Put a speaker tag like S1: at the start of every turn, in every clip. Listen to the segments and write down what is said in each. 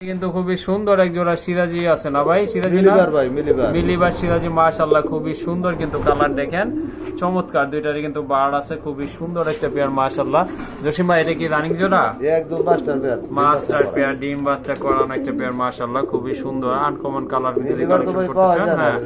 S1: কিন্তু খুবই সুন্দর এক জোড়া সিরাজি আছে না ভাই? সিরাজি না?
S2: মিলিবার ভাই মিলিবার।
S1: মিলিবার সিরাজি খুবই সুন্দর কিন্তু কালার দেখেন। চমৎকার দুইটারই কিন্তু বার আছে খুবই সুন্দর একটা পেয়ার মাশাল্লাহ জসিম ভাই এটা কি রানিং জোড়া?
S2: একদম মাস্টার পেয়ার
S1: মাস্টার পেয়ার ডিম বাচ্চা করানো একটা পেয়ার মাশাল্লাহ খুবই সুন্দর। আনকমন কালার
S2: মিলিবার
S1: কালেকশন করতে চান? হ্যাঁ।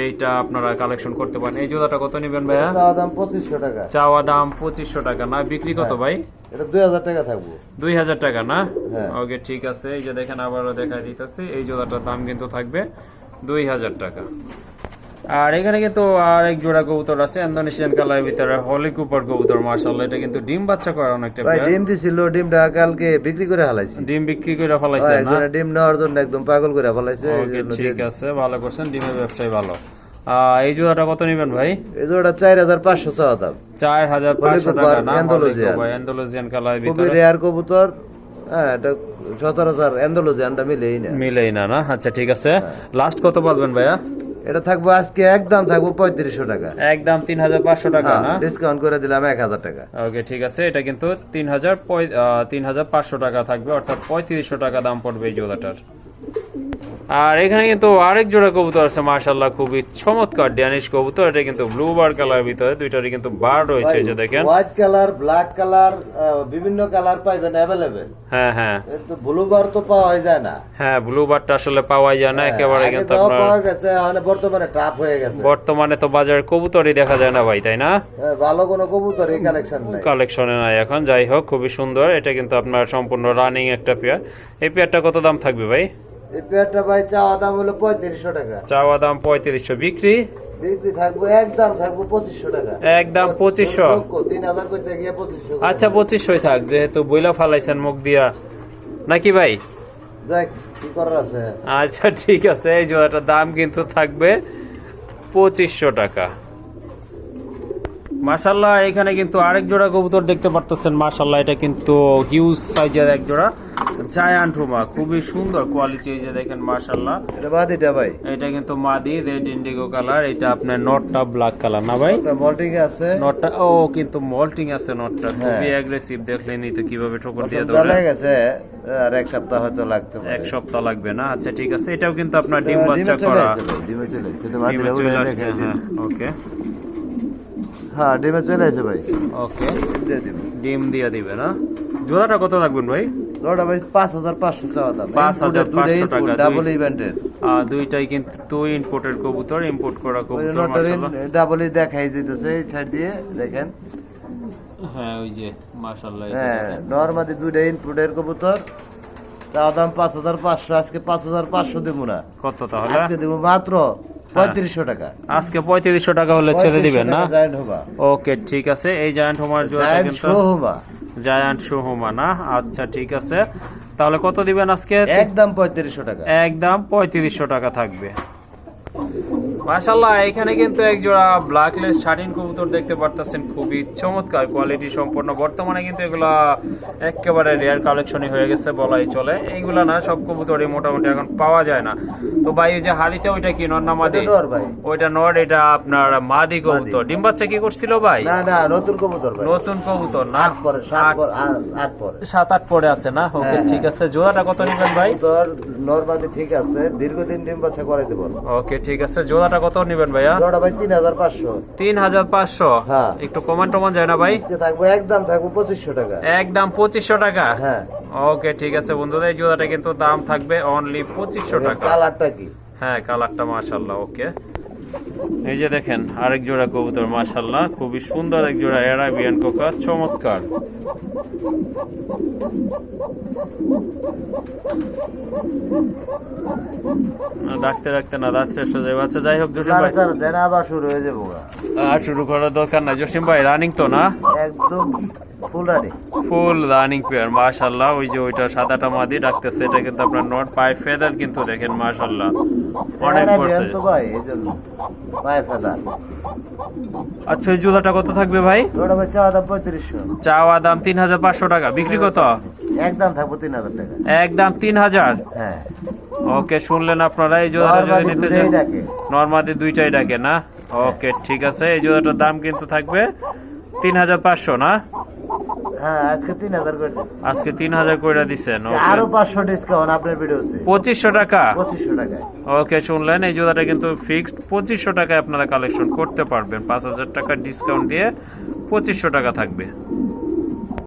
S1: এইটা আপনারা কালেকশন করতে পারেন। এই জোড়াটা কত নেবেন ভাইয়া?
S2: চাওয়া দাম পঁচিশশো টাকা।
S1: চাওয়া দাম পঁচিশশো টাকা। না বিক্রি কত ভাই?
S2: এটা দুই হাজার টাকা থাকব।
S1: দুই হাজার টাকা না?
S2: হ্যাঁ।
S1: ওকে ঠিক আছে। এই যে দেখেন আবারও দেখা দিতেছি। এই জোড়াটার দাম কিন্তু থাকবে দুই হাজার টাকা। আর এখানে কিন্তু আর এক জোড়া কবুতর আছে ইন্দোনেশিয়ান কালারের ভিতরে হলি কুপার কবুতর মার্শাল্লাহ এটা কিন্তু ডিম বাচ্চা করার অনেকটা
S2: ভাই ডিম দিছিল ডিমটা কালকে বিক্রি করে হালাইছি।
S1: ডিম বিক্রি করে ফেলাইছে না?
S2: ডিম নেওয়ার জন্য একদম পাগল করে ফেলাইছে
S1: ঠিক আছে। ভালো করছেন ডিমের ব্যবসায় ভালো। এই জোড়াটা কত নেবেন ভাই?
S2: এই জোড়া চার হাজার পাঁচশো চাওয়া দাম।
S1: চার হাজার পাঁচশো টাকা না কালারের
S2: খুবই রেয়ার কবুতর। হ্যাঁ এটা সচরাচর অ্যান্ডোলজিয়ানটা মিলেই না।
S1: মিলেই না না? আচ্ছা ঠিক আছে। লাস্ট কত পাবেন ভাইয়া?
S2: এটা থাকব আজকে একদম থাকব পঁয়ত্রিশশো টাকা।
S1: একদম তিন হাজার পাঁচশো টাকা না?
S2: ডিসকাউন্ট করে দিলাম এক হাজার টাকা।
S1: ওকে ঠিক আছে। এটা কিন্তু তিন হাজার তিন হাজার পাঁচশো টাকা থাকবে অর্থাৎ পঁয়ত্রিশশো টাকা দাম পড়বে এই জোড়াটার আর এখানে কিন্তু আরেক জোড়া কবুতর আছে মার্শাল্লাহ খুবই চমৎকার ড্যানিশ কবুতর। এটা কিন্তু ব্লু বার কালার ভিতরে দুইটারই কিন্তু বার রয়েছে যে দেখেন।
S2: হোয়াইট কালার ব্ল্যাক কালার বিভিন্ন কালার পাইবেন অ্যাভেলেবেল
S1: হ্যাঁ হ্যাঁ।
S2: কিন্তু ব্লু বার তো পাওয়া যায় না।
S1: হ্যাঁ ব্লু বারটা আসলে পাওয়াই যায় না একেবারে কিন্তু আপনার
S2: পাওয়া গেছে মানে বর্তমানে টাফ হয়ে গেছে।
S1: বর্তমানে তো বাজারে কবুতরই দেখা যায় না ভাই তাই না?
S2: হ্যাঁ, ভালো কোনো কবুতর এই কালেকশন নাই।
S1: কালেকশনে নাই এখন যাই হোক খুবই সুন্দর। এটা কিন্তু আপনার সম্পূর্ণ রানিং একটা পেয়ার এই পেয়ারটা কত দাম থাকবে ভাই?
S2: এই পেয়ারটা ভাই চাওয়া দাম হলো পঁয়ত্রিশশো টাকা।
S1: চাওয়া দাম পঁয়ত্রিশশো। বিক্রি?
S2: বিক্রি থাকব একদম থাকব পঁচিশশো টাকা।
S1: একদম পঁচিশশো।
S2: তিন হাজার করতে গিয়ে পঁচিশশো
S1: আচ্ছা পঁচিশশোই থাক যেহেতু বইলা ফালাইছেন মুখ দিয়া। নাকি ভাই?
S2: যাক কি করার আছে?
S1: আচ্ছা ঠিক আছে এই জোড়াটার দাম কিন্তু থাকবে পঁচিশশো টাকা। মাশাল্লাহ এখানে কিন্তু আরেক জোড়া কবুতর দেখতে পারতেছেন। মাশাল্লাহ এটা কিন্তু হিউজ সাইজের এক জোড়া। জায়ান্ট রুমা খুবই সুন্দর কোয়ালিটি এই যে দেখেন মাশাল্লাহ
S2: এটা বাদিটা ভাই।
S1: এটা কিন্তু মাদি রেড ইন্ডিগো কালার এটা আপনার নটটা ব্ল্যাক কালার না ভাই?
S2: মল্টিং আছে।
S1: নটটা ও কিন্তু মল্টিং আছে নটটা খুবই অ্যাগ্রেসিভ দেখলেনই তো কীভাবে ঠোকর দিয়ে ধরে
S2: জ্বালাই গেছে আর এক সপ্তাহ হয়তো লাগতে পারে।
S1: এক সপ্তাহ লাগবে না? আচ্ছা ঠিক আছে। এটাও কিন্তু আপনার ডিম বাচ্চা করা।
S2: ডিমে চলে
S1: চলে
S2: দেখে
S1: হ্যাঁ ওকে।
S2: হ্যাঁ ডিমে চলে আসছে ভাই।
S1: ওকে।
S2: ডিম দিয়ে
S1: ডিম দিয়ে দিবে না? জোড়াটা কত রাখবেন ভাই?
S2: লড়া ভাই পাঁচ হাজার পাঁচশো চাওয়া দাম।
S1: 5,500 টাকা,
S2: ডাবল ইভেন্টের
S1: দুইটাই কিন্তু ইম্পোর্টেড কবুতর ইম্পোর্ট করা কবুতর
S2: ডাবল দেখাই যেতেছে এই সাইড দিয়ে দেখেন।
S1: হ্যাঁ ওই যে মাশাআল্লাহ
S2: হ্যাঁ। দুইটা ইনপুটের কবুতর। চাওয়া দাম পাঁচ হাজার পাঁচশো আজকে পাঁচ হাজার পাঁচশো দেবো না।
S1: কত তাহলে?
S2: আজকে দেবো মাত্র পঁয়ত্রিশশো টাকা।
S1: আজকে পঁয়ত্রিশশো টাকা হলে ছেড়ে দিবেন না?
S2: জায়েন্ট হবা
S1: ওকে ঠিক আছে এই জায়ান্ট হোমার জোড়াটা
S2: জায়েন্ট
S1: সোহমা না? আচ্ছা ঠিক আছে। তাহলে কত দিবেন আজকে?
S2: একদম পঁয়ত্রিশশো টাকা।
S1: একদম পঁয়ত্রিশশো টাকা থাকবে। মাশাল্লাহ এখানে কিন্তু এক জোড়া ব্ল্যাকলেস শার্টিন কবুতর দেখতে পারতেছেন খুবই চমৎকার কোয়ালিটি সম্পন্ন। বর্তমানে কিন্তু এগুলা একেবারে রেয়ার কালেকশনই হয়ে গেছে বলাই চলে। এইগুলা না সব কবুতরই মোটামুটি এখন পাওয়া যায় না। তো ভাই এই যে হালিতে ওইটা কি নর না মাদি?
S2: নর।
S1: ওইটা নর এটা আপনার মাদি কবুতর। ডিম বাচ্চা কি করছিল ভাই?
S2: না না নতুন কবুতর ভাই।
S1: নতুন কবুতর না?
S2: পরে সাত
S1: আট-
S2: পরে
S1: আছে না? ওকে
S2: হ্যাঁ,
S1: ঠিক আছে। জোড়াটা কত নেবেন ভাই?
S2: তোর নর্মাদি ঠিক আছে দীর্ঘদিন ডিম বাচ্চা করে দেবো।
S1: ওকে ঠিক আছে। জোড়াটা কত নেবেন ভাইয়া?
S2: জোড়া ভাই তিন হাজার পাঁচশো।
S1: তিন হাজার পাঁচশো?
S2: হ্যাঁ।
S1: একটু কমান টমান যায় না ভাই?
S2: থাকব একদম থাকব পঁচিশশো টাকা।
S1: একদম পঁচিশশো টাকা?
S2: হ্যাঁ।
S1: ওকে ঠিক আছে বন্ধুরা এই জোড়াটা কিন্তু দাম থাকবে অনলি পঁচিশশো টাকা।
S2: কালারটা কি?
S1: হ্যাঁ কালারটা মাশাল্লাহ ওকে। এই যে দেখেন আরেক জোড়া কবুতর মাশাল্লাহ খুবই সুন্দর এক জোড়া অ্যারাবিয়ান কোকা চমৎকার। ডাকতে ডাকতে না রাত্রে আচ্ছা যাই হোক জসিম ভাই।
S2: আবার শুরু হয়ে যাব
S1: আর শুরু করার দরকার নাই। জসিম ভাই রানিং তো না?
S2: একদম ফুল রানি
S1: ফুল রানিং পেয়ার মাশাল্লাহ ওই যে ওইটা সাদাটা মাদি ডাকতেছে এটা কিন্তু আপনার নট পায়ে ফেদার কিন্তু দেখেন মাশাল্লাহ অনেক পড়ছে
S2: ভাই
S1: আচ্ছা এই জুতাটা কত থাকবে ভাই?
S2: চাওয়া দাম পঁয়ত্রিশশো।
S1: চাওয়া দাম তিন হাজার পাঁচশো টাকা। বিক্রি কত?
S2: একদম থাকব তিন হাজার টাকা।
S1: একদম তিন হাজার?
S2: হ্যাঁ।
S1: ওকে শুনলেন আপনারা এই জোড়াটা যদি নিতে চান। নর্মাদি দুইটাই ডাকে না? ওকে ঠিক আছে এই জোড়াটার দাম কিন্তু থাকবে তিন হাজার পাঁচশো না?
S2: আজকে তিন হাজার করে
S1: দিচ্ছেন
S2: আরও পাঁচশো ডিসকাউন্ট আপনার ভিডিওতে
S1: পঁচিশশো টাকা?
S2: পঁচিশশো টাকা
S1: ওকে শুনলেন এই জোড়াটা কিন্তু ফিক্সড পঁচিশশো টাকায় আপনারা কালেকশন করতে পারবেন। পাঁচ হাজার টাকা ডিসকাউন্ট দিয়ে পঁচিশশো টাকা থাকবে।